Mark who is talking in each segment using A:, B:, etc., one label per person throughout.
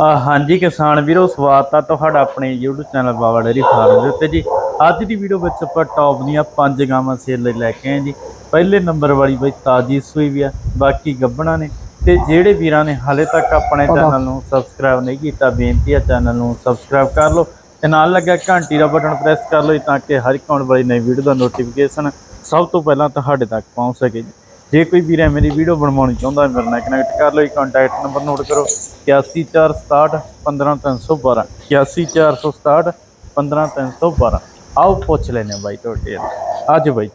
A: ਹਾਂਜੀ ਕਿਸਾਨ ਵੀਰੋ ਸਵਾਗਤ ਆ ਤੁਹਾਡਾ ਆਪਣੇ YouTube channel Baba dairy farm ਦੇ ਉੱਤੇ ਜੀ। ਅੱਜ ਦੀ ਵੀਡੀਓ ਵਿੱਚ ਆਪਾਂ ਟੌਪ ਦੀਆਂ ਪੰਜ ਗਾਵਾਂ ਸੇਲ ਲਈ ਲੈ ਕੇ ਆਏ ਜੀ। ਪਹਿਲੇ ਨੰਬਰ ਵਾਲੀ ਬਈ ਤਾਜੀ ਸੂਈ ਵੀ ਆ ਬਾਕੀ ਗੱਬਣਾ ਨੇ। ਤੇ ਜਿਹੜੇ ਵੀਰਾਂ ਨੇ ਹਾਲੇ ਤੱਕ ਆਪਣੇ ਚੈਨਲ ਨੂੰ ਸਬਸਕ੍ਰਾਈਬ ਨਹੀਂ ਕੀਤਾ ਬੇਨਤੀ ਆ ਚੈਨਲ ਨੂੰ ਸਬਸਕ੍ਰਾਈਬ ਕਰ ਲਓ ਤੇ ਨਾਲ ਲੱਗਾ ਘੰਟੀ ਦਾ ਬਟਨ ਪ੍ਰੈਸ ਕਰ ਲਓ ਤਾਂ ਕਿ ਹਰ ਇੱਕ ਆਉਣ ਵਾਲੀ ਨਵੀਂ ਵੀਡੀਓ ਦਾ ਨੋਟੀਫਿਕੇਸ਼ਨ ਸਭ ਤੋਂ ਪਹਿਲਾਂ ਤੁਹਾਡੇ ਤੱਕ ਪਹੁੰਚ ਸਕੇ ਜੀ। ਜੇ ਕੋਈ ਵੀਰ ਮੇਰੀ ਵੀਡੀਓ ਬਣਵਾਉਣੀ ਚਾਹੁੰਦਾ ਹੈ ਮੇਰੇ ਨਾਲ ਕਨੈਕਟ ਕਰ ਲਓ ਕੰਟੈਕਟ ਨੰਬਰ ਨੋਟ ਕਰੋ। 81467 15312 81467 15312 ਆਓ ਪੁੱਛ ਲੈਨੇ ਬਾਈ ਤੁਹਾਡੇ ਅੱਜ ਬਾਈ।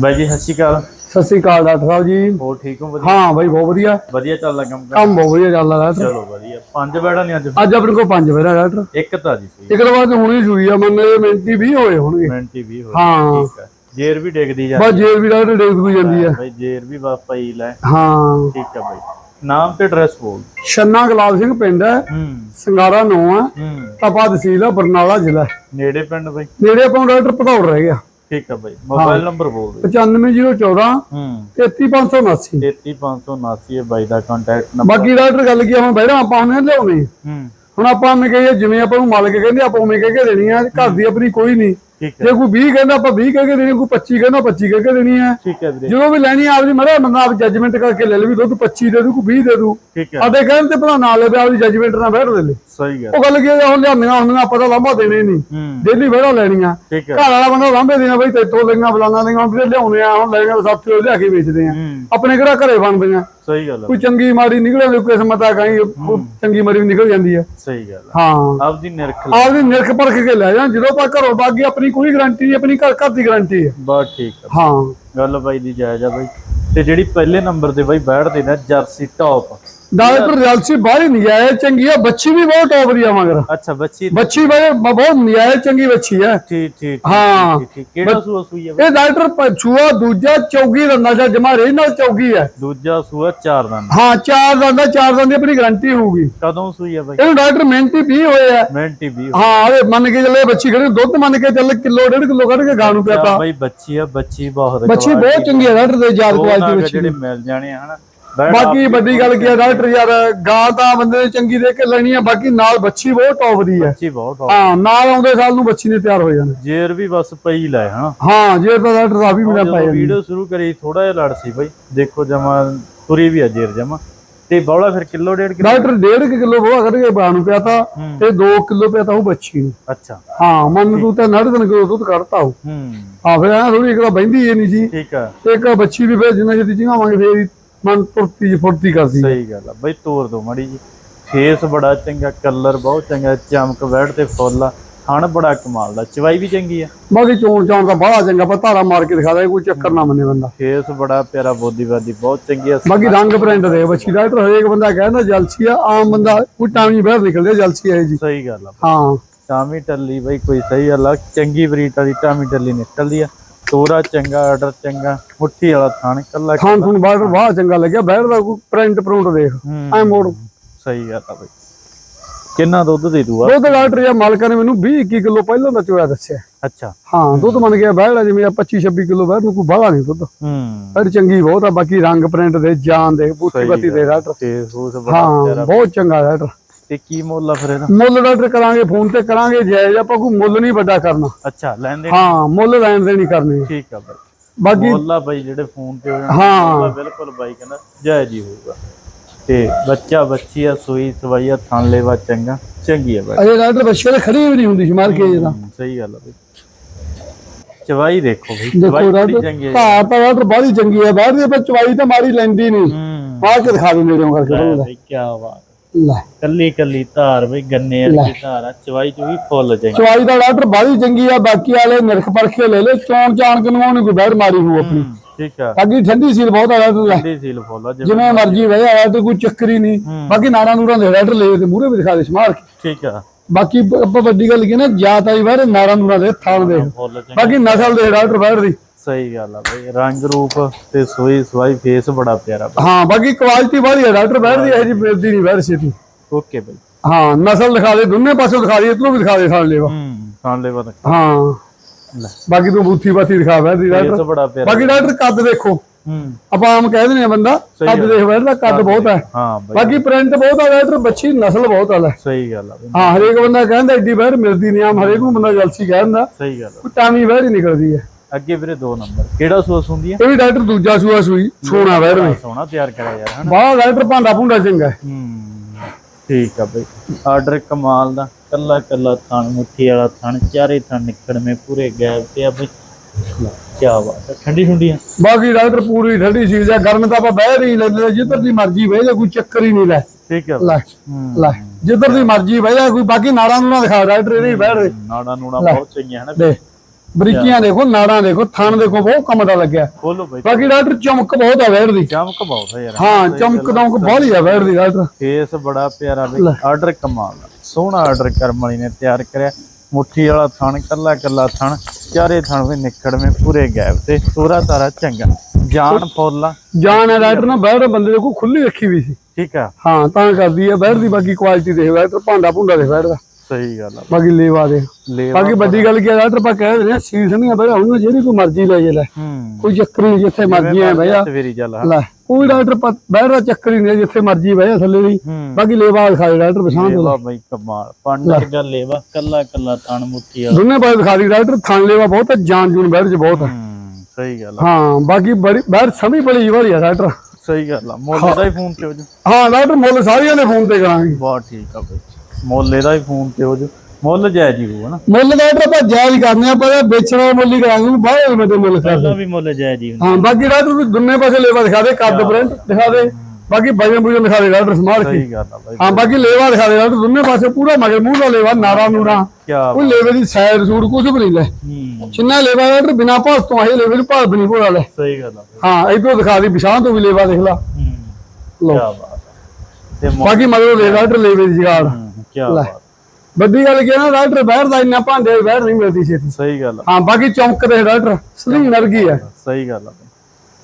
A: ਬਾਈ ਜੀ ਸਤਿ ਸ਼੍ਰੀ ਅਕਾਲ।
B: ਸਤਿ ਸ੍ਰੀ ਅਕਾਲ ਡਾਕਟਰ ਸਾਹਿਬ ਜੀ।
A: ਹੋਰ ਠੀਕ ਹੋ ਵਧੀਆ?
B: ਹਾਂ ਬਾਈ ਬਹੁਤ ਵਧੀਆ।
A: ਵਧੀਆ ਚੱਲਦਾ ਕੰਮ
B: ਕੰਮ ਬਹੁਤ ਵਧੀਆ ਚੱਲਦਾ ਡਾਕਟਰ।
A: ਚਲੋ ਵਧੀਆ। ਪੰਜ ਬੈੜਾ ਨੇ ਅੱਜ?
B: ਅੱਜ ਆਪਣੇ ਕੋਲ ਪੰਜ ਵੇਰਾ ਡਾਕਟਰ।
A: ਇੱਕ ਤਾਂ ਜੀ
B: ਇੱਕ ਤੋਂ ਬਾਅਦ ਹੁਣੀ ਸੂਈ ਆ ਮੰਨ ਲਓ ਮਿੰਟੀ 20 ਹੋਏ ਹੋਣਗੇ।
A: ਮਿੰਟ ਹੀ ਵੀ ਹੋ
B: ਹਾਂ।
A: ਠੀਕ ਹੈ। ਜੇਰ ਵੀ ਡਿੱਗਦੀ ਜਾ
B: ਬਸ ਜੇਰ ਵੀ ਡਾਕਟਰ ਡੇਕ ਕੋਈ ਜਾਂਦੀ ਆ।
A: ਬਾਈ ਜੇਰ ਵੀ ਬਸ ਪਈ ਲੈ।
B: ਹਾਂ।
A: ਠੀਕ ਹੈ ਬਾਈ। ਨਾਮ ਤੇ ਐਡਰੈਸ ਬੋਲ।
B: ਛੰਨਾ ਗੁਲਾਬ ਸਿੰਘ ਪਿੰਡ ਹੈ। ਸੰਗਾਰਾ ਨੌ ਆ ਤਪਾ ਤਹਿਸੀਲ ਆ ਬਰਨਾਲਾ ਜ਼ਿਲ੍ਹਾ
A: ਨੇੜੇ ਪਿੰਡ ਬਾਈ।
B: ਨੇੜੇ ਆਪਾਂ ਨੂੰ ਡਾਕਟਰ ਭਦੌੜ ਰਹਿ ਗਿਆ।
A: ਠੀਕ ਹੈ ਬਾਈ। ਮੋਬਾਈਲ ਨੰਬਰ ਬੋਲ ਦਿਓ
B: 95014
A: ਹੂੰ।
B: 33579
A: 33579 ਹੈ ਬਾਈ ਦਾ ਕੰਟੈਕਟ ਨੰਬਰ
B: ਬਾਕੀ ਡਾਕਟਰ ਗੱਲ ਕੀ ਆ, ਹੁਣ ਬਹਿਰਾ ਆਪਾਂ ਉਹਨੇ ਲਿਆਉਣੇ।
A: ਹੂੰ।
B: ਹੁਣ ਆਪਾਂ ਨੇ ਕਹੀਏ ਜਿਵੇਂ ਆਪਾਂ ਨੂੰ ਮਾਲਕ ਕਹਿੰਦੇ ਆਪਾਂ ਉਵੇਂ ਕਹਿ ਕੇ ਦੇਣੀ ਆ ਘਰ ਦੀ ਆਪਣੀ ਕੋਈ ਨਹੀਂ। ਜੇ ਕੋਈ 20 ਕਹਿੰਦਾ ਆਪਾਂ 20 ਕਹਿ ਕੇ ਦੇਣੀ ਕੋਈ 25 ਕਹਿੰਦਾ 25 ਕਹਿ ਕੇ ਦੇਣੀ
A: ਠੀਕ ਹੈ ਵੀਰੇ।
B: ਜਦੋਂ ਵੀ ਲੈਣੀ ਆ ਆਪਦੀ ਮੜਾ ਬੰਦਾ ਆਪ ਜੱਜਮੈਂਟ ਕਰਕੇ ਲੈ ਲਵੇ ਦੁੱਧ 25 ਦੇ ਦੂ ਕੋਈ 20 ਦੇ ਦੂ।
A: ਠੀਕ ਹੈ।
B: ਸਾਡੇ ਕਹਿਣ ਤੇ ਭਲਾ ਨਾ ਲਵੇ ਆਪਦੀ ਜੱਜਮੈਂਟ ਨਾਲ ਬੈਠ ਲੈ ਲੈ।
A: ਸਹੀ ਗੱਲ।
B: ਉਹ ਗੱਲ ਕੀ ਆ ਹੁਣ ਲਿਆਉਂਦੀਆਂ ਹੁੰਦੀਆਂ ਆਪਾਂ ਤਾਂ ਲਾਂਭਾ ਦੇਣੇ ਨਹੀਂ।
A: ਹੂੰ।
B: ਡੇਲੀ ਬੈਠਾ ਲੈਣੀਆਂ।
A: ਹੈ।
B: ਘਰ ਵਾਲਾ ਬੰਦਾ ਲਾਂਭੇ ਦੇਣਾ ਬਈ ਤੇਤੋਂ ਲਈਆਂ ਬਲਾਨਾ ਲਈਆਂ ਫਿਰ ਲਿਆਉਣੇ ਆ ਹੁਣ ਸਾਥੀ ਉਹ ਲਿਆ ਕੇ ਵੇਚਦੇ ਆ।
A: ਹੂੰ।
B: ਆਪਣੇ ਕਿਹੜਾ ਘਰੇ ਬਣਦੀਆਂ
A: ਸਹੀ ਗੱਲ ਹੈ
B: ਕੋਈ ਚੰਗੀ ਮਾੜੀ ਨਿਕਲੇ ਕੋਈ ਕਿਸਮਤ ਆ ਗਈ ਚੰਗੀ ਮਾੜੀ ਵੀ ਨਿਕਲ ਜਾਂਦੀ ਆ।
A: ਸਹੀ ਗੱਲ ਹੈ
B: ਹਾਂ।
A: ਆਪਦੀ ਨਿਰਖ
B: ਆਪਦੀ ਨਿਰਖ ਪਰਖ ਕੇ ਲੈ ਜਾ ਜਦੋਂ ਆਪਾਂ ਘਰੋਂ ਬਾਗੀ ਆਪਣੀ ਕੋਈ ਗਾਰੰਟੀ ਨਹੀਂ ਆਪਣੀ ਘਰ ਘਰ ਦੀ ਗਾਰੰਟੀ ਹੈ
A: ਬਸ ਠੀਕ ਹੈ
B: ਹਾਂ।
A: ਗੱਲ ਬਾਈ ਦੀ ਜਾਇਜ਼ ਆ ਬਾਈ। ਤੇ ਜਿਹੜੀ ਪਹਿਲੇ ਨੰਬਰ ਤੇ ਬਾਈ ਬੈਠਦੇ ਨੇ ਜਰਸੀ ਟੌਪ
B: ਡਾਕਟਰ ਰਿਆਲਸੀ ਬਾਹਲੀ ਨਜਾਇਜ਼ ਚੰਗੀ ਆ ਬੱਚੀ ਵੀ ਬਹੁਤ ਟੌਪ ਦੀ ਆ ਮਗਰ।
A: ਅੱਛਾ ਬੱਚੀ
B: ਬੱਚੀ ਬਾਈ ਬਹੁਤ ਨਜਾਇਜ਼ ਚੰਗੀ ਬੱਚੀ ਹੈ
A: ਠੀਕ ਠੀਕ
B: ਹਾਂ।
A: ਕਿਹੜਾ ਸੂਆ ਸੂਈ ਬਾਈ?
B: ਇਹ ਡਾਕਟਰ ਪਛੂਆ ਦੂਜਾ ਚੌਗੀ ਦਾ ਨਸ਼ਾ ਜਮਾ ਰਹੀ ਨਾਲ ਚੌਗੀ ਹੈ
A: ਦੂਜਾ ਸੂਆ ਚਾਰ ਦੰਦ।
B: ਹਾਂ ਚਾਰ ਦੰਦ ਦਾ ਚਾਰ ਦੰਦ ਦੀ ਆਪਣੀ ਗਾਰੰਟੀ ਹੋਊਗੀ।
A: ਕਦੋਂ ਸੂਈ ਹੈ ਬਾਈ?
B: ਇਹਨੂੰ ਡਾਕਟਰ ਮਿਹਨਤੀ ਵੀ ਹੋਏ ਆ।
A: ਹੀ ਵੀ
B: ਹਾਂ ਇਹ ਮੰਨ ਕੇ ਚੱਲੇ ਬੱਚੀ ਖੜੀ ਦੁੱਧ ਮੰਨ ਕੇ ਚੱਲ ਕਿਲੋ ਡੇਢ ਕਿਲੋ ਕੱਢ ਕੇ ਗਾਂ ਨੂੰ ਪਿਆਤਾ
A: ਬਾਈ ਬੱਚੀ ਆ ਬੱਚੀ ਬਹੁਤ
B: ਬੱਚੀ ਬਹੁਤ ਚੰਗੀ ਹੈ ਡਾਕਟਰ ਦੇ ਯਾਦ
A: ਦੋ
B: ਕੁਆਲਿਟੀ ਬੱਚੀ
A: ਜਿਹੜੇ
B: ਦੀ।
A: ਮਿਲ ਜਾਣੇ ਆ ਹਨਾ?
B: ਬਾਕੀ ਵੱਡੀ ਗੱਲ ਕੀ ਹੈ ਡਾਕਟਰ ਯਾਰ ਗਾਂ ਤਾਂ ਬੰਦੇ ਨੇ ਚੰਗੀ ਦੇ ਕੇ ਲੈਣੀ ਆ ਬਾਕੀ ਨਾਲ ਬੱਚੀ ਬਹੁਤ ਟੌਪ ਦੀ ਹੈ।
A: ਬੱਚੀ ਬਹੁਤ top।
B: ਹਾਂ ਨਾਲ ਆਉਂਦੇ ਸਾਲ ਨੂੰ ਬੱਚੀ ਨੇ ਤਿਆਰ ਹੋ ਜਾਣਾ।
A: ਜੇਰ ਵੀ ਬਸ ਪਈ ਲੈ ਹਨਾ
B: ਹਾਂ ਜੇ ਤਾਂ ਡਾਕਟਰ ਆ ਵੀ ਮੇਰਾ ਪਾਇਆ।
A: ਵੀਡੀਓ ਸ਼ੁਰੂ ਕਰੀ ਥੋੜਾ ਜਿਹਾ ਲੜ ਸੀ ਬਾਈ। ਦੇਖੋ ਜਮਾ ਤੁਰੀ ਵੀ ਆ ਜੇਰ ਜਮਾ। ਤੇ ਬੌਲਾ ਫਿਰ ਕਿਲੋ ਡੇਢ ਕਿਲੋ?
B: ਡਾਕਟਰ 1.5 ਕਿਲੋ ਬੋਹਾ ਕੱਢ ਕੇ ਬਾਹ ਨੂੰ ਪਿਆਤਾ
A: ਹੂੰ।
B: ਤੇ 2 ਕਿਲੋ ਪਿਆਤਾ ਉਹ ਬੱਚੀ ਨੂੰ।
A: ਅੱਛਾ।
B: ਹਾਂ ਮੰਨ ਤੂੰ ਤੇ 9.5 ਕਿਲੋ ਦੁੱਧ ਕੱਢਤਾ ਉਹ।
A: ਹੂੰ।
B: ਹਾਂ ਫਿਰ ਐ ਥੋੜੀ ਇੱਕ ਤਾਂ ਬਹਿੰਦੀ ਏ ਨਹੀਂ ਸੀ।
A: ਠੀਕ ਆ।
B: ਤੇ ਇੱਕ ਬੱਚੀ ਵੀ ਫਿਰ ਜਿੰਨਾ ਜਿੱਦੀ ਚਿੰਗਾਵਾਂਗੇ ਫੇਰ ਹੀ ਮਨ ਤੁਰਤੀ ਜੀ ਫੁਰਤੀ ਕਰਦੀ
A: ਸਹੀ ਗੱਲ ਆ। ਬਈ ਤੋਰ ਦੋ ਮੜੀ ਜੀ। ਫੇਸ ਬੜਾ ਚੰਗਾ ਕਲਰ ਬਹੁਤ ਚੰਗਾ ਚਮਕ ਵੈੜ ਤੇ ਫੁੱਲ ਆ। ਹਣ ਬੜਾ ਕਮਾਲ ਦਾ ਚਵਾਈ ਵੀ ਚੰਗੀ ਆ।
B: ਬਾਕੀ ਚੋਣ ਚਾਣ ਦਾ ਬੜਾ ਚੰਗਾ ਪਰ ਧਾਰਾ ਮਾਰ ਕੇ ਦਿਖਾ ਦੇ ਕੋਈ ਚੱਕਰ ਨਾ ਮੰਨੇ ਬੰਦਾ।
A: ਫੇਸ ਬੜਾ ਪਿਆਰਾ ਬੋਦੀਵਾਦੀ ਬਹੁਤ ਚੰਗੀ ਆ।
B: ਬਾਕੀ ਰੰਗ ਪ੍ਰਿੰਟ ਦੇ ਬੱਚੀ ਡਾਕਟਰ ਹਰੇਕ ਬੰਦਾ ਕਹਿੰਦਾ ਜਲਸੀ ਆ ਆਮ ਬੰਦਾ ਕੋਈ ਟਾਵੀ ਬਾਹਰ ਨਿਕਲਦੇ ਜਲਸੀ ਹੈ ਜੀ।
A: ਸਹੀ ਗੱਲ ਆ।
B: ਹਾਂ।
A: ਟਾਮੀ ਟੱਲੀ ਬਈ ਕੋਈ ਸਹੀ ਗੱਲ ਆ ਚੰਗੀ ਬਰੀਟ ਵਾਲੀ ਟਾਮੀ ਟੱਲੀ ਨਿਕਲਦੀ ਆ। ਤੋਰਾ ਚੰਗਾ ਆਰਡਰ ਚੰਗਾ ਮੁੱਠੀ ਵਾਲਾ ਥਾਣ ਕੱਲਾ
B: ਖਾਣ ਖੂਨ ਬਾਹਰ ਬਾਹਰ ਚੰਗਾ ਲੱਗਿਆ ਬਾਹਰ ਦਾ ਕੋਈ ਪ੍ਰਿੰਟ ਪ੍ਰਿੰਟ ਦੇਖ। ਐ ਮੋੜ।
A: ਸਹੀ ਗੱਲ ਆ ਬਈ। ਕਿੰਨਾ ਦੁੱਧ ਦੇ ਦੂਆ
B: ਦੁੱਧ ਡਾਕਟਰ ਜਾਂ ਮਾਲਕਾਂ ਨੇ ਮੈਨੂੰ 20 21 ਕਿਲੋ ਪਹਿਲਾਂ ਦਾ ਚੋਇਆ ਦੱਸਿਆ।
A: ਅੱਛਾ।
B: ਹਾਂ ਦੁੱਧ ਮੰਨ ਗਿਆ ਬਾਹਰ ਜਿਵੇਂ 25 26 ਕਿਲੋ ਬਾਹਰ ਨੂੰ ਕੋਈ ਬਾਹਲਾ ਨਹੀਂ ਦੁੱਧ।
A: ਹੂੰ।
B: ਪਰ ਚੰਗੀ ਬਹੁਤ ਆ ਬਾਕੀ ਰੰਗ ਪ੍ਰਿੰਟ ਦੇ ਜਾਨ ਦੇ ਬੂਟੀ ਬੱਤੀ ਦੇ ਡਾਕਟਰ।
A: ਬੜਾ
B: ਹਾਂ ਬਹੁਤ ਚੰਗਾ ਡਾਕਟਰ।
A: ਤੇ ਕੀ ਮੁੱਲ ਆ ਫਿਰ ਇਹਦਾ?
B: ਮੁੱਲ ਡਾਕਟਰ ਕਰਾਂਗੇ ਫੋਨ ਤੇ ਕਰਾਂਗੇ ਜਾਇਜ਼ ਆਪਾਂ ਕੋਈ ਮੁੱਲ ਨਹੀਂ ਵੱਡਾ ਕਰਨਾ।
A: ਅੱਛਾ ਲੈਂਦੇ
B: ਹਾਂ ਮੁੱਲ ਲੈਣ ਦੇ ਨਹੀਂ ਕਰਨੇ
A: ਠੀਕ ਆ ਬਾਈ।
B: ਬਾਕੀ
A: ਮੁੱਲ ਆ ਬਾਈ ਜਿਹੜੇ ਫੋਨ ਤੇ ਹੋ ਜਾਣ।
B: ਹਾਂ।
A: ਮੁੱਲ ਆ ਬਿਲਕੁਲ ਬਾਈ ਕਹਿੰਦਾ ਜਾਇਜ਼ ਹੀ ਹੋਊਗਾ। ਤੇ ਬੱਚਾ ਬੱਚੀ ਆ ਸੂਈ ਸਵਾਈ ਆ ਥਣ ਲੈਵਾ ਚੰਗਾ। ਚੰਗੀ ਆ ਬਾਈ।
B: ਅਜੇ ਡਾਕਟਰ ਬੱਚੇ ਦੇ ਖੜੀ ਵੀ ਨਹੀਂ ਹੁੰਦੀ ਸੀ ਮਾਰ ਕੇ ਜਿਹਦਾ
A: ਹੂੰ, ਸਹੀ ਗੱਲ ਆ ਬਾਈ। ਚਵਾਈ ਦੇਖੋ ਬਈ ਚਵਾਈ ਬੜੀ ਚੰਗੀ ਹੈ
B: ਧਾਰ ਤਾਂ ਡਾਕਟਰ ਬਾਹਲੀ ਚੰਗੀ ਹੈ ਬਾਹਰ ਦੀ ਆਪਾਂ ਚਵਾਈ ਤਾਂ ਮਾਰੀ ਲੈਂਦੀ ਨਹੀਂ। ਬਾਹਰ ਕੇ ਦਿਖਾ ਦਿੰਦੇ ਨੇ ਕਰਕੇ
A: ਕੀ ਬਾਤ
B: ਲੈ।
A: ਕੱਲੀ ਕੱਲੀ ਧਾਰ ਬਈ ਗੰਨੇ ਵਾਲੀ ਧਾਰ ਆ ਚਵਾਈ ਚ ਵੀ ਫੁੱਲ ਚੰਗੀ।
B: ਚਵਾਈ ਦਾ ਡਾਕਟਰ ਬਾਹਲੀ ਚੰਗੀ ਆ ਬਾਕੀ ਵਾਲੇ ਨਿਰਖ ਪਰਖੇ ਲੈ ਲੈ ਚੌਣ ਚਾਣ ਕਨਵਾਉਣ ਕੋਈ ਬਾਹਰ ਮਾਰੀ ਹੋ ਆਪਣੀ।
A: ਠੀਕ ਆ।
B: ਬਾਕੀ ਠੰਡੀ ਸੀਲ ਬਹੁਤ ਆ ਲੈ।
A: ਠੰਡੀ ਸੀਲ ਫੁੱਲ ਜਿਵੇਂ
B: ਮਰਜ਼ੀ। ਵਜਾ ਆ ਤੇ ਕੋਈ ਚੱਕਰ ਹੀ ਨਹੀਂ। ਬਾਕੀ ਨਾਰਾਂ ਨੂਰਾਂ ਦੇ ਡਾਕਟਰ ਲੈ ਤੇ ਮੂਹਰੇ ਵੀ ਦਿਖਾ ਦੇ ਸਮਾਰ
A: ਠੀਕ ਆ।
B: ਬਾਕੀ ਆਪਾਂ ਵੱਡੀ ਗੱਲ ਕੀ ਨਾ ਜਾਤ ਆਈ ਬਾਹਰ ਨਾਰਾਂ ਨੂਰਾਂ ਦੇ ਥਾਲ ਦੇ। ਬਾਕੀ ਨਸਲ ਦੇ ਡਾਕਟਰ ਬਾਹਰ ਦੀ।
A: ਸਹੀ ਗੱਲ ਆ ਬਈ ਰੰਗ ਰੂਪ ਤੇ ਸੋਈ ਸਵਾਈ ਫੇਸ ਬੜਾ ਪਿਆਰਾ ਬਈ।
B: ਹਾਂ ਬਾਕੀ ਕੁਆਲਿਟੀ ਵਾਲੀ ਹੈ ਡਾਕਟਰ ਬਾਹਰ ਦੀ ਇਹ ਜੀ ਮਿਲਦੀ ਨਹੀਂ ਬਾਹਰ ਛੇਤੀ।
A: ਓਕੇ ਬਈ।
B: ਹਾਂ ਨਸਲ ਦਿਖਾ ਦੇ ਦੋਨੇ ਪਾਸੇ ਦਿਖਾ ਦੇ ਇਧਰੋਂ ਵੀ ਦਿਖਾ ਦੇ ਸਾਲ ਲੇਵਾ।
A: ਹੂੰ ਖਾਣ ਲੈ ਬਤ
B: ਹਾਂ। ਬਾਕੀ ਤੂੰ ਬੂਥੀ ਬਾਤੀ ਦਿਖਾ ਬਾਹਰ ਦੀ
A: ਫੇਸ
B: ਡਾਕਟਰ
A: ਬੜਾ ਪਿਆਰਾ
B: ਬਾਕੀ ਡਾਕਟਰ ਕੱਦ ਦੇਖੋ।
A: ਹੂੰ।
B: ਆਪਾਂ ਆਮ ਕਹਿ ਦਿੰਦੇ ਆ ਬੰਦਾ ਕੱਦ। ਦੇਖ ਬੈਠ ਦਾ ਕੱਦ ਬਹੁਤ ਹੈ
A: ਹਾਂ
B: ਬਾਕੀ ਪ੍ਰਿੰਟ ਬਹੁਤ ਆ ਵੈਟਰ ਬੱਚੀ ਨਸਲ ਬਹੁਤ ਆ ਲੈ।
A: ਸਹੀ ਗੱਲ ਆ
B: ਹਾਂ ਹਰੇਕ ਬੰਦਾ ਕਹਿੰਦਾ ਏਡੀ ਬੈਠ ਮਿਲਦੀ ਨਹੀਂ ਆਮ ਹਰੇਕ ਨੂੰ ਬੰਦਾ ਜਲਸੀ ਕਹਿੰਦਾ
A: ਸਹੀ ਗੱਲ ਆ।
B: ਟਾਮੀ ਬੈਠ ਹੀ ਨਿਕਲਦੀ ਹੈ
A: ਅੱਗੇ ਵੀਰੇ ਦੋ ਨੰਬਰ। ਕਿਹੜਾ ਸੋਸ ਹੁੰਦੀ ਆ?
B: ਇਹ ਵੀ ਡਾਕਟਰ ਦੂਜਾ ਸੂਆ ਸੂਈ ਸੋਨਾ ਬੈਠ
A: ਬੜਾ ਸੋਹਣਾ ਤਿਆਰ ਕਰਿਆ ਯਾਰ ਹਨਾ?
B: ਬਾਹਰ ਡਾਕਟਰ ਭਾਂਡਾ ਭੁੰਡਾ ਚੰਗਾ ਹੈ।
A: ਹੂੰ ਠੀਕ ਆ ਬਈ। ਆਰਡਰ ਕਮਾਲ ਦਾ ਕੱਲਾ ਕੱਲਾ ਥਣ ਮੁੱਠੀ ਵਾਲਾ ਥਣ ਚਾਰੇ ਥਣ ਨਿਕੜਵੇਂ ਪੂਰੇ ਗੈਪ ਤੇ ਆ ਬਈ। ਕੀ ਬਾਤ ਹੈ ਠੰਡੀ ਠੰਡੀ ਆ।
B: ਬਾਕੀ ਡਾਕਟਰ ਪੂਰੀ ਠੰਡੀ ਚੀਜ਼ ਹੈ ਗਰਮ ਤਾਂ ਆਪਾਂ ਬਹਿ ਰਹੀ ਲੈਂਦੇ ਜਿੱਧਰ ਦੀ ਮਰਜ਼ੀ ਬਹਿ ਜਾ ਕੋਈ ਚੱਕਰ ਹੀ ਨਹੀਂ ਲੈ।
A: ਠੀਕ ਆ
B: ਲੈ
A: ਹੂੰ।
B: ਲੈ ਜਿੱਧਰ ਦੀ ਮਰਜ਼ੀ ਬਹਿ ਜਾ ਕੋਈ ਬਾਕੀ ਨਾੜਾਂ ਨੂੰ ਨਾ ਦਿਖਾ ਡਾਕਟਰ ਇਹ ਨਹੀਂ ਬਹਿ ਰਹੇ।
A: ਨਾੜਾ ਨੂੜਾ ਬਹੁਤ ਚੰਗੀਆਂ ਹਨਾ
B: ਦੇ। ਬਰੀਕੀਆਂ ਦੇਖੋ ਨਾੜਾਂ ਦੇਖੋ ਥਣ ਦੇਖੋ ਬਹੁਤ ਕੰਮ ਦਾ ਲੱਗਿਆ।
A: ਖੋਲੋ ਬਈ।
B: ਬਾਕੀ ਡਾਕਟਰ ਚਮਕ ਬਹੁਤ ਆ ਵੈੜ ਦੀ।
A: ਚਮਕ ਬਹੁਤ ਹੈ ਯਾਰ।
B: ਹਾਂ ਚਮਕ ਦਮਕ ਬਹੁਤ ਆ ਵੈੜ ਦੀ ਡਾਕਟਰ।
A: ਫੇਸ ਬੜਾ ਪਿਆਰਾ ਬਈ ਆਰਡਰ ਕਮਾਲ ਦਾ ਸੋਹਣਾ ਆਰਡਰ ਕਰਮ ਵਾਲੀ ਨੇ ਤਿਆਰ ਕਰਿਆ। ਮੁੱਠੀ ਵਾਲਾ ਥਣ ਕੱਲਾ ਕੱਲਾ ਥਣ ਚਾਰੇ ਥਣ ਵੀ ਨਿਕੜਵੇਂ ਪੂਰੇ ਗੈਪ ਤੇ ਤੋਰਾ ਤਾਰਾ ਚੰਗਾ। ਜਾਨ ਫੁੱਲ ਆ।
B: ਜਾਨ ਹੈ ਡਾਕਟਰ ਨਾ ਵੈੜ ਬੰਦੇ ਦੇ ਕੋ ਖੁੱਲੀ ਰੱਖੀ ਵੀ ਸੀ।
A: ਠੀਕ ਆ।
B: ਹਾਂ ਤਾਂ ਕਰਦੀ ਹੈ ਵੈੜ ਦੀ ਬਾਕੀ ਕੁਆਲਿਟੀ ਦੇਖ ਡਾਕਟਰ ਭਾਂਡਾ ਭੁੰਡਾ ਦੇ ਵੈੜ ਦਾ।
A: ਸਹੀ ਗੱਲ ਆ
B: ਬਾਕੀ ਲੇਵਾ ਦੇ। ਬਾਕੀ ਵੱਡੀ ਗੱਲ ਕੀ ਹੈ ਡਾਕਟਰ ਆਪਾਂ ਕਹਿ ਆ ਸੀਸ ਨਹੀਂ ਬਈ ਹੁਣ ਜਿਹੜੀ ਕੋਈ ਮਰਜ਼ੀ ਲੈ ਜੇ ਲੈ। ਕੋਈ ਚੱਕਰ ਨਹੀਂ ਜਿੱਥੇ ਮਰਜ਼ੀ ਹੈ ਬਈ
A: ਸਵੇਰੀ ਚੱਲ ਹਾਂ
B: ਲੈ ਕੋਈ ਡਾਕਟਰ ਪ- ਬਹਿਰ ਦਾ ਚੱਕਰ ਨਹੀਂ ਜਿੱਥੇ ਮਰਜ਼ੀ ਜਾ ਥੱਲੇ ਨਹੀਂ ਬਾਕੀ ਲੇਵਾ ਦਿਖਾ ਦੇ ਡਾਕਟਰ ਪਛਾਣ ਤੋਂ
A: ਲੇਵਾ ਬਈ ਕਮਾਲ ਪੰਡ ਵਰਗਾ ਲੇਵਾ ਕੱਲਾ ਕੱਲਾ ਥਣ ਮੁੱਠੀ ਵਾਲਾ।
B: ਦੋਨੇ ਪਾਸੇ ਦਿਖਾ ਦੀ ਡਾਕਟਰ ਥਣ ਲੇਵਾ ਬਹੁਤ ਜਾਨ ਜੂਨ ਬਹਿਰ ਚ ਬਹੁਤ
A: ਸਹੀ ਗੱਲ ਆ।
B: ਹਾਂ ਬਾਕੀ ਬੜੀ ਬਹਿਰ ਸਮੀ ਬੜੀ ਵਾਲੀ ਆ ਡਾਕਟਰ
A: ਸਹੀ ਗੱਲ ਆ ਮੋਲੇ ਦਾ ਹੀ ਫੋਨ ਤੇ ਹੋ ਜਾ
B: ਹਾਂ ਡਾਕਟਰ ਮੁੱਲ ਸਾਰੀਆਂ ਦੇ ਫੋਨ ਤੇ ਕਰਾਂਗੇ।
A: ਬਹੁਤ ਠੀਕ ਆ ਬਈ। ਮੋਲੇ ਦਾ ਹੀ ਫੋਨ ਤੇ ਹੋ ਜਾ। ਮੁੱਲ ਜਾਇਜ਼ ਹੀ ਹੋਊ
B: ਮੁੱਲ ਡਾਕਟਰ ਆਪਾਂ ਜਾਇਜ਼ ਕਰਨੇ ਆ ਪਰ ਵੇਚਣ ਮੁੱਲ ਹੀ ਕਰਾਂਗੇ ਬਾਹਰ ਮੇਰੇ ਮੁੱਲ ਕਰਦੇ
A: ਪਹਿਲਾਂ ਵੀ ਮੁੱਲ ਜਾਇਜ਼ ਹੀ ਹੁੰਦਾ।
B: ਹਾਂ ਬਾਕੀ ਡਾਕਟਰ ਵੀ ਦੋਨੇ ਪਾਸੇ ਲੇਵਾ ਦਿਖਾ ਦੇ ਕੱਦ ਪ੍ਰਿੰਟ ਦਿਖਾ ਦੇ ਬਾਕੀ ਵਜਨ ਬੁਜਨ ਦਿਖਾ ਦੇ ਡਾਕਟਰ ਸਮਾਰ ਕੇ
A: ਸਹੀ ਗੱਲ ਆ ਬਾਈ।
B: ਹਾਂ ਬਾਕੀ ਲੇਵਾ ਦਿਖਾ ਦੇ ਡਾਕਟਰ ਦੋਨੇ ਪਾਸੇ ਪੂਰਾ ਮਗਰ ਮੂੰਹ ਦਾ ਲੇਵਾ ਨਾਰਾ ਨੂਰਾ
A: ਕੀ
B: ਕੋਈ ਲੇਵੇ ਦੀ ਸਾਈਡ ਸੂਟ ਕੁਝ ਵੀ ਨਹੀਂ ਲੈ।
A: ਹੂੰ।
B: ਜਿੰਨਾ ਲੇਵਾ ਡਾਕਟਰ ਬਿਨਾ ਭਾਸ ਤੋਂ ਆਏ ਲੇਵੇ ਨੂੰ ਭਾਸ ਵੀ ਨਹੀਂ ਭੋਲਾ ਲੈ।
A: ਸਹੀ ਗੱਲ ਆ
B: ਹਾਂ ਇਧਰੋਂ ਦਿਖਾ ਦੀ ਪਿਛਾਂ ਤੋਂ ਵੀ ਲੇਵਾ ਦੇਖ ਲਾ।
A: ਹੂੰ। ਬਾਤ ਆ। ਤੇ
B: ਬਾਕੀ ਮਗਰੋਂ ਲੈ ਡਾਕਟਰ ਲੇਵੇ ਦੀ ਜਗਾੜ।
A: ਕੀ ਬਾਤ।
B: ਵੱਡੀ ਗੱਲ ਕੀ ਨਾ ਡਾਕਟਰ ਬਹਿਰ ਦਾ ਇੰਨਾ ਭਾਂਡੇ ਬਹਿਰ ਨਹੀਂ ਮਿਲਦੀ ਛੇਤੀ।
A: ਸਹੀ ਗੱਲ ਆ।
B: ਹਾਂ ਬਾਕੀ ਚੌਂਕ ਦੇ ਡਾਕਟਰ ਸਲੀਮ ਵਰਗੀ ਹੈ
A: ਸਹੀ ਗੱਲ ਆ।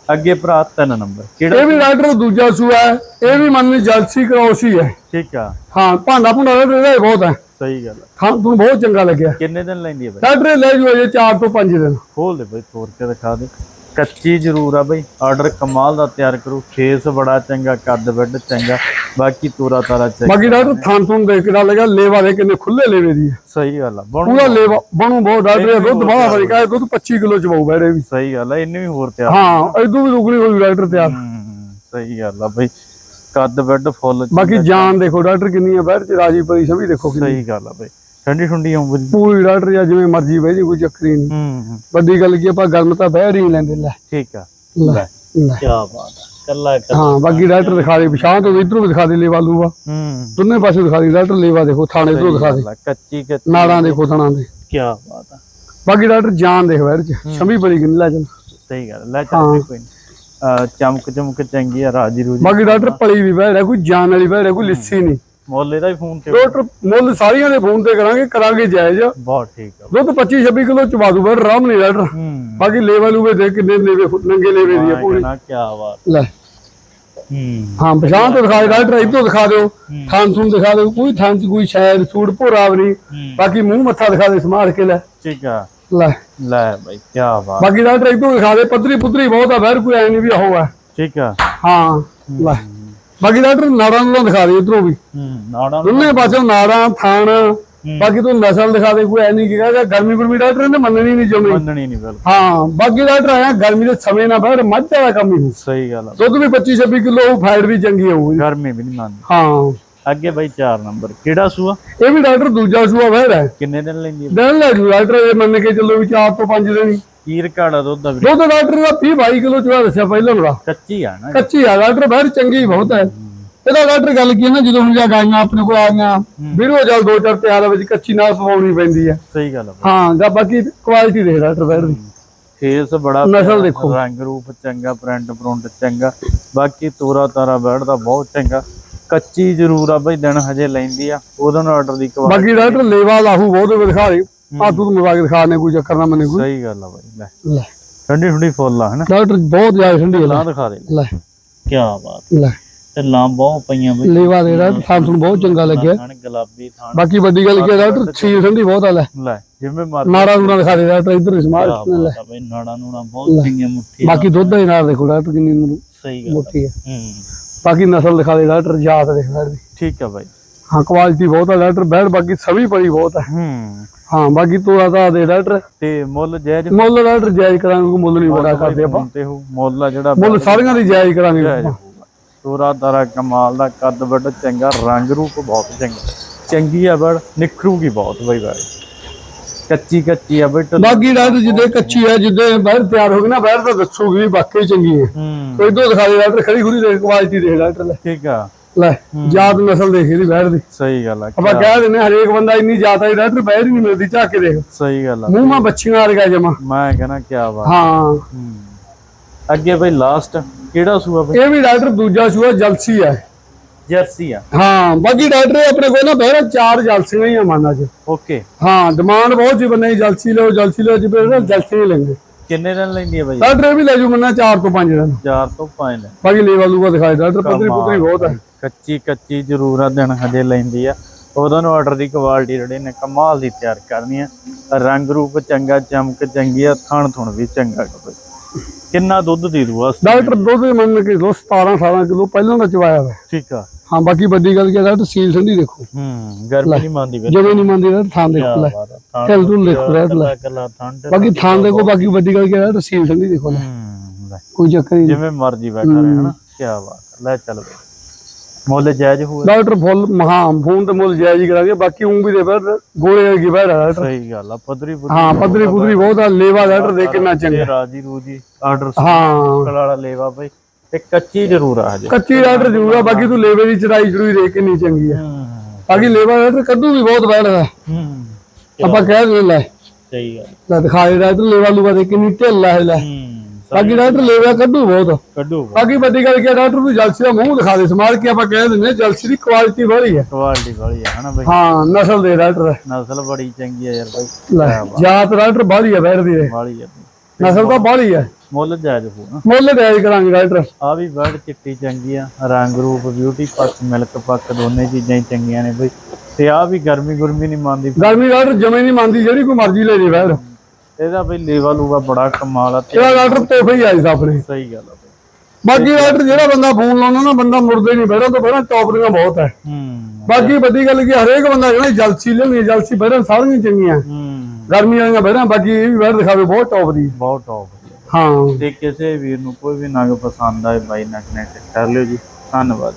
A: ਅੱਗੇ ਭਰਾ ਤਿੰਨ ਨੰਬਰ। ਕਿਹੜਾ
B: ਇਹ ਵੀ ਡਾਕਟਰ ਦੂਜਾ ਸੂਆ ਹੈ ਇਹ ਵੀ ਮੰਨ ਲਈ ਜਲਸੀ ਕਰੋਸੀ ਹੈ।
A: ਠੀਕ ਆ।
B: ਹਾਂ ਭਾਂਡਾ ਭੁੰਡਾ ਇਹਦਾ ਬਹੁਤ ਹੈ।
A: ਸਹੀ ਗੱਲ ਆ।
B: ਹਾਂ ਤੁਹਾਨੂੰ ਬਹੁਤ ਚੰਗਾ ਲੱਗਿਆ।
A: ਕਿੰਨੇ ਦਿਨ ਲੈਂਦੀ ਹੈ ਬਾਈ?
B: ਡਾਕਟਰ ਲੈ ਜੂ ਅਜੇ 4 ਤੋਂ 5 ਦਿਨ।
A: ਖੋਲ ਦੇ ਬਾਈ ਤੋੜ ਕੇ ਦਿਖਾ ਦੇ। ਕੱਚੀ ਜ਼ਰੂਰ ਆ ਬਾਈ। ਆਰਡਰ ਕਮਾਲ ਦਾ ਤਿਆਰ ਕਰੂ। ਫੇਸ ਬੜਾ ਚੰਗਾ ਕੱਦ ਵੱਡ ਚੰਗਾ। ਬਾਕੀ ਤੋਰਾ ਤਾਰਾ ਚੰਗਾ
B: ਬਾਕੀ ਡਾਕਟਰ ਥਾਂ ਤੋਂ ਦੇਖ ਕੇ ਲੱਗਾ ਲੇਵਾ ਦੇ ਕਿੰਨੇ ਖੁੱਲੇ ਲੇਵੇ ਦੀ
A: ਸਹੀ ਗੱਲ ਆ ਬਣ
B: ਪੂਰਾ ਲੇਵਾ ਬਣੂ ਬਹੁਤ ਡਾਕਟਰ ਦੁੱਧ ਬਾਹਲਾ ਬੜੀ ਕਹੇ ਦੁੱਧ 25 ਕਿਲੋ ਚ ਪਾਉ ਬੈਰੇ ਵੀ।
A: ਸਹੀ ਗੱਲ ਆ ਇਹਨੇ ਵੀ ਹੋਰ ਤਿਆਰ
B: ਹਾਂ ਇਦੋਂ ਵੀ ਦੁਗਣੀ ਹੋਈ ਡਾਕਟਰ ਤਿਆਰ।
A: ਸਹੀ ਗੱਲ ਆ ਬਾਈ ਕੱਦ ਵੱਡ ਫੁੱਲ
B: ਬਾਕੀ ਜਾਨ ਦੇਖੋ ਡਾਕਟਰ ਕਿੰਨੀ ਹੈ ਬੈਰ ਚ ਰਾਜੀ ਪਰੀ ਸਭੀ ਦੇਖੋ ਕਿੰਨੀ।
A: ਸਹੀ ਗੱਲ ਆ ਬਾਈ ਠੰਡੀ ਠੰਡੀ ਉਮਰ
B: ਪੂਰੀ ਡਾਕਟਰ ਜਾਂ ਜਿਵੇਂ ਮਰਜ਼ੀ ਬਹਿ ਜੀ ਕੋਈ ਚੱਕਰ ਨਹੀਂ।
A: ਹੂੰ ਹੂੰ,
B: ਵੱਡੀ ਗੱਲ ਕੀ ਆਪਾਂ ਗਰਮ ਤਾਂ ਬਹਿ ਲੈਂਦੇ ਲੈ।
A: ਠੀਕ ਆ।
B: ਲੈ
A: ਕੀ ਬਾਤ ਆ। ਕੱਲਾ
B: ਹਾਂ ਬਾਕੀ ਡਾਕਟਰ ਦਿਖਾ ਦੇ ਪਿਛਾਂ ਤੋਂ ਇਧਰੋਂ ਵੀ ਦਿਖਾ ਦੇ ਲੇਵਾ ਲੂਆ
A: ਹੂੰ।
B: ਦੋਨੇ ਪਾਸੇ ਦਿਖਾ ਦੇ ਡਾਕਟਰ ਲੇਵਾ ਦੇਖੋ ਥਾਣੇ ਤੋਂ ਦਿਖਾ ਦੇ।
A: ਕੱਚੀ ਕੱਚੀ।
B: ਨਾੜਾਂ ਦੇਖੋ ਥਾਣਾਂ ਦੇ।
A: ਕੀ ਬਾਤ ਆ।
B: ਬਾਕੀ ਡਾਕਟਰ ਜਾਨ ਦੇਖ ਬੈਰ ਚ ਸ਼ਮੀ ਬੜੀ ਕਿੰਨੀ ਲੈ ਚੱਲ।
A: ਸਹੀ ਗੱਲ ਲੈ ਚੱਲ ਕੋਈ ਚਮਕ ਚਮਕ ਚੰਗੀ ਆ ਰਾਜੀ ਰੂਜੀ
B: ਬਾਕੀ ਡਾਕਟਰ ਪਲੀ ਵੀ ਹੈ ਕੋਈ ਜਾਨ ਵਾਲੀ ਹੈ ਕੋਈ ਲਿੱਸੀ ਨਹੀਂ
A: ਮੋਲੇ ਦਾ ਹੀ ਫੋਨ ਤੇ
B: ਡਾਕਟਰ ਮੁੱਲ ਸਾਰੀਆਂ ਦੇ ਫੋਨ ਤੇ ਕਰਾਂਗੇ ਕਰਾਂਗੇ ਜਾਇਜ਼।
A: ਬਹੁਤ ਠੀਕ ਆ।
B: ਦੁੱਧ 25 26 ਕਿਲੋ ਚਵਾ ਦੂ ਬੈਰ ਆਰਾਮ ਨਹੀਂ ਡਾਕਟਰ
A: ਹੂੰ।
B: ਬਾਕੀ ਲੇਵਾ ਲੂਵੇ ਦੇ ਕਿੰਨੇ ਲੇਵੇ ਨੰਗੇ ਲੇਵੇ ਦੀ ਪੂਰੀ।
A: ਨਾ ਕੀ ਬਾਤ।
B: ਲੈ।
A: ਹੂੰ।
B: ਹਾਂ ਪਛਾਣ ਤੋਂ ਦਿਖਾ ਦੇ ਡਾਕਟਰ ਇੱਥੋਂ ਦਿਖਾ ਦਿਓ। ਥਾਂ ਥੂੰ ਦਿਖਾ ਦਿਓ ਕੋਈ ਥਾਂ ਚ ਕੋਈ ਸ਼ਾਇਦ ਸੂਟ ਭੋਰਾ ਵੀ ਬਾਕੀ ਮੂੰਹ ਮੱਥਾ ਦਿਖਾ ਦੇ ਸਮਾਰ ਕੇ ਲੈ।
A: ਠੀਕ ਆ।
B: ਲੈ।
A: ਲੈ ਬਾਈ ਕੀ ਬਾਤ।
B: ਬਾਕੀ ਡਾਕਟਰ ਇੱਥੋਂ ਦਿਖਾ ਦੇ ਪੱਧਰੀ ਪੁੱਤਰੀ ਬਹੁਤ ਆ ਬੈਰ ਕੋਈ ਐ ਨਹੀਂ ਵੀ ਉਹ ਹੈ
A: ਠੀਕ ਆ।
B: ਹਾਂ ਲੈ। ਬਾਕੀ ਡਾਕਟਰ ਨਾੜਾਂ ਨੂੰ ਦਿਖਾ ਦੇ ਇਧਰੋਂ ਵੀ।
A: ਹੂੰ ਨਾੜਾ
B: ਦੋਨੇ ਪਾਸੋਂ ਨਾੜਾਂ ਥਾਣ ਬਾਕੀ ਤੂੰ ਨਸਲ ਦਿਖਾ ਦੇ ਕੋਈ ਐ ਨਹੀਂ ਕਿ ਕਹਿੰਦਾ ਗਰਮੀ ਗੁਰਮੀ ਡਾਕਟਰ ਨੇ ਮੰਨਣੀ ਨਹੀਂ ਜਮੀ।
A: ਮੰਨਣੀ ਨਹੀਂ ਬਿਲਕੁਲ।
B: ਹਾਂ ਬਾਕੀ ਡਾਕਟਰ ਆਇਆ ਗਰਮੀ ਦੇ ਸਮੇਂ ਨਾ ਬਾਹਰ ਮੱਝ ਵਾਲਾ ਕੰਮ ਹੀ
A: ਸਹੀ ਗੱਲ
B: ਦੁੱਧ ਵੀ 25 26 ਕਿਲੋ ਫੈਟ ਵੀ ਚੰਗੀ ਹੋਊਗੀ
A: ਗਰਮੀ ਵੀ ਨਹੀਂ ਮੰਨਦੀ।
B: ਹਾਂ।
A: ਅੱਗੇ ਬਾਈ 4 ਨੰਬਰ ਕਿਹੜਾ ਸੂਆ?
B: ਇਹ ਵੀ ਡਾਕਟਰ ਦੂਜਾ ਸੂਆ ਵਹਿਰ ਹੈ।
A: ਕਿੰਨੇ ਦਿਨ ਲੈਂਦੀ ਹੈ?
B: ਦਿਨ ਲੈ ਜੂ ਡਾਕਟਰ ਇਹ ਮੰਨ ਕੇ ਚੱਲੋ ਵੀ 4 ਤੋਂ 5 ਦਿਨ ਹੀ।
A: ਕੀ ਰਿਕਾਰਡ ਆ ਦੁੱਧ ਦਾ ਵੀਰੇ।
B: ਦੁੱਧ ਡਾਕਟਰ ਦਾ 30 22 ਕਿਲੋ ਚੁਆ ਦੱਸਿਆ ਪਹਿਲਾਂ ਦਾ
A: ਕੱਚੀ ਆ ਨਾ
B: ਕੱਚੀ ਆ ਡਾਕਟਰ ਬਾਹਰ ਚੰਗੀ ਬਹੁਤ ਹੈ। ਇਹਦਾ ਡਾਕਟਰ ਗੱਲ ਕੀ ਹੈ ਨਾ ਜਦੋਂ ਹੁਣ ਜਾ ਗਾਈਆਂ ਆਪਣੇ ਕੋਲ ਆਈਆਂ ਵੀਰੋ ਜਲ ਦੋ ਚਾਰ ਤਿਆਰ ਵਿੱਚ ਕੱਚੀ ਨਾਲ ਪਵਾਉਣੀ ਪੈਂਦੀ ਹੈ।
A: ਸਹੀ ਗੱਲ ਆ। ਬਾਈ
B: ਹਾਂ ਜਾਂ ਬਾਕੀ ਕੁਆਲਿਟੀ ਦੇਖ ਡਾਕਟਰ ਬਾਹਰ ਦੀ।
A: ਫੇਸ ਬੜਾ
B: ਨਸਲ ਦੇਖੋ।
A: ਰੰਗ ਰੂਪ ਚੰਗਾ ਪ੍ਰਿੰਟ ਪ੍ਰਿੰਟ ਚੰਗਾ। ਬਾਕੀ ਤੋਰਾ ਤਾਰਾ ਬੈਠਦਾ ਬਹੁਤ ਚੰਗਾ। ਕੱਚੀ ਜ਼ਰੂਰ ਆ ਬਈ ਦਿਨ ਹਜੇ ਲੈਂਦੀ ਆ। ਉਹਦੋਂ ਆਰਡਰ ਦੀ ਕਵਾ
B: ਬਾਕੀ ਡਾਕਟਰ ਲੇਵਾ ਲਾਹੂ ਬਹੁਤ ਦੇ ਆ ਤੂੰ ਮਵਾ ਕੇ ਦਿਖਾ ਨੇ ਕੋਈ ਚੱਕਰ ਨਾ ਮੰਨੇ ਕੋਈ।
A: ਸਹੀ ਗੱਲ ਆ ਬਾਈ ਲੈ।
B: ਲੈ।
A: ਠੰਡੀ ਠੰਡੀ ਫੁੱਲ ਆ ਹਨਾ?
B: ਡਾਕਟਰ ਬਹੁਤ ਜ਼ਿਆਦਾ ਠੰਡੀ
A: ਲਾਂ
B: ਲੈ
A: ਦਿਖਾ ਦੇ
B: ਲੈ।
A: ਕੀ ਬਾਤ।
B: ਲੈ।
A: ਤੇ ਲਾਂ ਬਹੁਤ ਪਈਆਂ ਬਈ।
B: ਲੇਵਾ ਦੇ ਡਾਕਟਰ ਸਾਮਸਨ ਬਹੁਤ ਚੰਗਾ ਲੱਗਿਆ।
A: ਗੁਲਾਬੀ ਥਣ
B: ਬਾਕੀ ਵੱਡੀ ਗੱਲ ਕੀ ਹੈ ਡਾਕਟਰ ਛੀਲ ਠੰਡੀ ਬਹੁਤ ਆ ਲੈ।
A: ਲੈ ਜਿਵੇਂ ਮਰ
B: ਨਾੜਾ ਨੂੜਾ ਦਿਖਾ ਦੇ ਡਾਕਟਰ ਇੱਧਰ ਸਮਾਰ ਲੈ।
A: ਬਈ ਨਾੜਾ ਨੂੜਾ ਬਹੁਤ ਚੰਗੀਆਂ ਮੁੱਠੀ
B: ਬਾਕੀ ਦੁੱਧ ਦੇ ਨਾਲ ਦੇਖੋ ਡਾਕਟਰ ਕਿੰਨੀ ਨੂੰ
A: ਸਹੀ ਗੱਲ
B: ਮੋਟੀ ਹੈ
A: ਹੂੰ।
B: ਬਾਕੀ ਨਸਲ ਦਿਖਾ ਦੇ ਡਾਕਟਰ ਜਾਤ ਦੇਖ ਦੀ।
A: ਠੀਕ ਆ ਬਾਈ।
B: ਹਾਂ ਕੁਆਲਿਟੀ ਬਹੁਤ ਹੈ ਡਾਕਟਰ ਬੈਡ ਬਾਕੀ ਸਭੀ ਪਰੀ ਬਹੁਤ ਹੈ
A: ਹੂੰ।
B: ਹਾਂ ਬਾਕੀ ਤੋੜਾ ਤਾਂ ਦੇ ਡਾਕਟਰ।
A: ਤੇ ਮੁੱਲ ਜਾਇਜ਼?
B: ਮੁੱਲ ਡਾਕਟਰ ਜਾਇਜ਼ ਕਰਾਂਗੇ ਕੋਈ ਮੁੱਲ ਨਹੀਂ ਬੜਾ ਕਰਦੇ ਆਪਾਂ।
A: ਤੇ ਉਹ ਮੁੱਲ ਆ ਜਿਹੜਾ
B: ਮੁੱਲ ਸਾਰੀਆਂ ਦੀ ਜਾਇਜ਼ ਕਰਾਂਗੇ।
A: ਤੋਰਾ ਤਾਰਾ ਕਮਾਲ ਦਾ ਕੱਦ ਵੱਡ ਚੰਗਾ ਰੰਗ ਰੂਪ ਬਹੁਤ ਚੰਗਾ। ਚੰਗੀ ਆ ਬੜ ਨਿਖਰੂਗੀ ਬਹੁਤ ਬਈ ਬਾਈ। ਕੱਚੀ ਕੱਚੀ ਆ ਢਿੱਲ-
B: ਬਾਕੀ ਡਾਕਟਰ ਜਿੱਦੇ ਕੱਚੀ ਹੈ ਜਿੱਦੇ ਬਾਹਰ ਤਿਆਰ ਹੋ ਗਈ ਨਾ ਬਾਹਰ ਤਾਂ ਦੱਸੂਗੀ ਵਾਕਈ ਚੰਗੀ ਹੈ
A: ਹੂੰ।
B: ਕੋਈ ਦੋ ਦਿਖਾ ਦੇ ਡਾਕਟਰ ਖੜੀ ਖੁੜੀ ਦੇਖ ਕੁਆਲਿਟੀ ਦੇਖ ਡਾਕਟਰ ਲੈ।
A: ਠੀਕ ਆ।
B: ਲੈ ਜਾਤ ਨਸਲ ਦੇਖ ਇਹਦੀ ਬਾਹਰ ਦੀ।
A: ਸਹੀ ਗੱਲ ਆ
B: ਆਪਾਂ ਕਹਿ ਹਾਂ, ਹਰੇਕ ਬੰਦਾ ਇੰਨੀ ਜਾਤ ਹੈ ਡਾਕਟਰ ਬਾਹਰ ਹੀ ਨਹੀਂ ਮਿਲਦੀ ਝਾਕ ਕੇ ਦੇਖ।
A: ਸਹੀ ਗੱਲ ਆ।
B: ਮੂੰਹ ਮਾ ਬੱਚੀਆਂ ਵਰਗਾ ਜਮਾ।
A: ਮੈਂ ਕਹਿੰਦਾ ਕੀ ਬਾਤ
B: ਹਾਂ।
A: ਹੂੰ। ਅੱਗੇ ਬਈ ਲਾਸਟ ਕਿਹੜਾ ਸੂਆ ਬਈ?
B: ਇਹ ਵੀ ਡਾਕਟਰ ਦੂਜਾ ਸੂਆ ਜਲਸੀ ਹੈ
A: ਜਰਸੀ ਆ।
B: ਹਾਂ ਬਾਕੀ ਡਾਕਟਰ ਆਪਣੇ ਕੋਲ ਨਾ ਪਹਿਲਾਂ ਚਾਰ ਜਲਸੀਆਂ ਹੀ ਆ ਮਾਨਾ ਚ।
A: ਓਕੇ।
B: ਹਾਂ ਡਿਮਾਂਡ ਬਹੁਤ ਜੀ ਬੰਦੇ ਦੀ ਜਲਸੀ ਲਓ ਜਲਸੀ ਲਓ ਜਿਵੇਂ ਨਾ ਜਲਸੀ ਲੈਂਦੇ।
A: ਕਿੰਨੇ ਦਿਨ ਲੈਂਦੀ ਆ ਬਈ?
B: ਡਾਕਟਰ ਵੀ ਲੈ ਜੂ ਮੰਨਾ 4 ਤੋਂ 5 ਦਿਨ।
A: 4 ਤੋਂ 5 ਦਿਨ।
B: ਬਾਕੀ ਲੇਵਾ ਲੂਗਾ ਦਿਖਾਏ ਡਾਕਟਰ ਪਤਰੀ ਪੁਤਰੀ ਬਹੁਤ ਹੈ
A: ਕੱਚੀ ਕੱਚੀ ਜ਼ਰੂਰ ਆ ਦਿਨ ਹਜੇ ਲੈਂਦੀ ਆ। ਉਹਦਾ ਨੂੰ ਆਰਡਰ ਦੀ ਕੁਆਲਿਟੀ ਜਿਹੜੇ ਨੇ ਕਮਾਲ ਦੀ ਤਿਆਰ ਕਰਨੀ ਆ। ਰੰਗ ਰੂਪ ਚੰਗਾ ਚਮਕ ਚੰਗੀ ਆ ਥਣ ਥੁਣ ਵੀ ਚੰਗਾ ਕੋਈ ਕਿੰਨਾ ਦੁੱਧ ਦੇ ਦੂਆ
B: ਡਾਕਟਰ ਦੁੱਧ ਮੰਨ ਕੇ ਲੋ 17 18 ਕਿਲੋ ਪਹਿਲਾਂ ਦਾ ਚਵਾਇਆ ਵਾ।
A: ਠੀਕ ਆ।
B: ਹਾਂ ਬਾਕੀ ਵੱਡੀ ਗੱਲ ਕੀ ਹੈ ਡਾਕਟਰ ਸੀਲ ਠੰਡੀ ਦੇਖੋ।
A: ਹੂੰ ਗਰਮੀ ਨਹੀਂ ਮੰਨਦੀ ਵੇ
B: ਜਿਵੇਂ ਨਹੀਂ ਮੰਨਦੀ ਡਾਕਟਰ ਥਾਂ ਦੇਖੋ ਲੈ। ਢਿੱਲ ਢੁੱਲ ਦੇਖੋ ਲੈ, ਬਾਕੀ ਥਾਂ ਦੇਖੋ ਬਾਕੀ ਵੱਡੀ ਗੱਲ ਕੀ ਹੈ ਡਾਕਟਰ ਸੀਲ ਠੰਡੀ ਦੇਖੋ ਲੈ। ਕੋਈ ਚੱਕਰ ਨਹੀਂ।
A: ਜਿਵੇਂ ਮਰਜ਼ੀ ਬੈਠਾ ਰਹੇ ਹਨਾ? ਕੀ ਬਾਤ। ਲੈ ਚੱਲ ਬਈ। ਮੁੱਲ ਜਾਇਜ਼ ਹੋਵੇ
B: ਡਾਕਟਰ ਫੁੱਲ ਮਹਾ ਫੋਨ ਤੇ ਮੁੱਲ ਜਾਇਜ਼ ਹੀ ਕਰਾਂਗੇ ਬਾਕੀ ਉਂ ਵੀ ਦੇ ਬੈਠ ਗੋਲੇ ਵਰਗੀ ਬੈਠ ਡਾਕਟਰ
A: ਸਹੀ ਗੱਲ ਆ ਪਦਰੀ ਪੁਦਰੀ
B: ਹਾਂ ਪੱਧਰੀ ਪੁੱਧਰੀ ਬਹੁਤ ਆ ਲੇਵਾ ਡਾਕਟਰ ਦੇ ਕਿੰਨਾ ਚੰਗਾ।
A: ਰਾਜੀ ਰੂਜੀ ਆਰਡਰ
B: ਹਾਂ।
A: ਵਾਲਾ ਲੇਵਾ ਬਈ ਤੇ ਕੱਚੀ ਜ਼ਰੂਰ ਆ ਹਜੇ।
B: ਕੱਚੀ ਡਾਕਟਰ ਜ਼ਰੂਰ ਆ ਬਾਕੀ ਤੂੰ ਲੇਵੇ ਦੀ ਚੜਾਈ ਚੜੂਈ ਦੇ ਕਿੰਨੀ ਚੰਗੀ ਆ।
A: ਹੂੰ
B: ਬਾਕੀ ਲੇਵਾ ਡਾਕਟਰ ਕੱਦੂ ਵੀ ਬਹੁਤ ਬੈਠਦਾ
A: ਹੂੰ।
B: ਆਪਾਂ ਕਹਿ ਲੈ।
A: ਸਹੀ ਗੱਲ।
B: ਲੈ ਦਿਖਾਏ ਡਾਕਟਰ ਲੇਵਾ ਲੂਵਾ ਦੇ ਕਿੰਨੀ ਢਿੱਲ ਆ ਲੈ।
A: ਹੂੰ।
B: ਬਾਕੀ ਡਾਕਟਰ ਲੇਵਾ ਕੱਦੂ ਬਹੁਤ।
A: ਕੱਢੂ
B: ਬਾਕੀ ਵੱਡੀ ਗੱਲ ਕੀ ਡਾਕਟਰ ਨੂੰ ਜਲਸੀ ਦਾ ਮੂੰਹ ਦਿਖਾ ਦੇ ਸਮਾਰ ਕੇ ਆਪਾਂ ਕਹਿ ਦਿੰਦੇ ਹਾਂ, ਜਲਸੀ ਦੀ ਕੁਆਲਿਟੀ ਬੜੀ ਹੈ
A: ਕੁਆਲਿਟੀ ਵਾਲੀ ਆ ਹਨਾ ਬਈ?
B: ਹਾਂ ਨਸਲ ਦੇ ਡਾਕਟਰ
A: ਨਸਲ ਬੜੀ ਚੰਗੀ ਆ ਯਾਰ ਬਈ।
B: ਜਾਤ ਡਾਕਟਰ ਬਾਹਲੀ ਹੈ ਬੈਠਦੀ ਹੈ
A: ਆ ਬਈ।
B: ਨਸਲ ਤਾਂ ਬਾਹਲੀ ਹੈ
A: ਮੁੱਲ ਜਾਇਜ਼ ਹੋਊ
B: ਮੁੱਲ ਜਾਇਜ਼ ਕਰਾਂਗੇ ਡਾਕਟਰ।
A: ਆ ਵੀ ਬਰਡ ਚਿੱਟੀ ਚੰਗੀ ਆ ਰੰਗ ਰੂਪ ਬਿਊਟੀ ਪੱਕ ਮਿਲਕ ਪੱਕ ਦੋਨੇ ਚੀਜ਼ਾਂ ਹੀ ਚੰਗੀਆਂ ਨੇ ਬਈ। ਤੇ ਆ ਵੀ ਗਰਮੀ ਗੁਰਮੀ ਨਹੀਂ ਮੰਨਦੀ।
B: ਗਰਮੀ ਡਾਕਟਰ ਜਮੇ ਨਹੀਂ ਮੰਨਦੀ ਜਿਹੜੀ ਕੋਈ ਮਰਜ਼ੀ ਲੈ ਜੇ ਬੈਠ।
A: ਇਹਦਾ ਬਈ ਲੇਵਾ ਲੂਗਾ ਬੜਾ ਕਮਾਲ ਆ ਤੇ
B: ਇਹਦਾ ਡਾਕਟਰ ਤੋਹਫੇ ਹੀ ਆਈ ਆਪਣੇ।
A: ਸਹੀ ਗੱਲ ਆ ਬਈ।
B: ਬਾਕੀ ਡਾਕਟਰ ਜਿਹੜਾ ਬੰਦਾ ਫੋਨ ਲਾਉਂਦਾ ਨਾ ਬੰਦਾ ਮੁਰਦੇ ਨਹੀਂ ਬੈਠਾ ਤਾਂ ਪਹਿਲਾਂ ਟੌਪਰੀਆਂ ਬਹੁਤ ਹੈ
A: ਹੂੰ।
B: ਬਾਕੀ ਵੱਡੀ ਗੱਲ ਕੀ ਹਰੇਕ ਬੰਦਾ ਕਹਿੰਦਾ ਜਲਸੀ ਲੈਣੀ ਜਲਸੀ ਬੈਠਾ ਸਾਰੀਆਂ ਚੰਗੀਆਂ।
A: ਹੂੰ।
B: ਗਰਮੀ ਵਾਲੀਆਂ ਬੈਠਾ ਬਾਕੀ ਇਹ ਵੀ ਬੈਠ ਦਿਖਾਵੇ ਬਹੁਤ ਟੌਪ ਦੀ।
A: ਬਹੁਤ ਟੌਪ
B: ਹਾਂ।
A: ਤੇ ਕਿਸੇ ਵੀਰ ਨੂੰ ਕੋਈ ਵੀ ਨਗ ਪਸੰਦ ਆਏ ਬਾਈ ਨਾਲ ਕਨੈਕਟ ਕਰ ਲਿਓ ਜੀ। ਧੰਨਵਾਦ।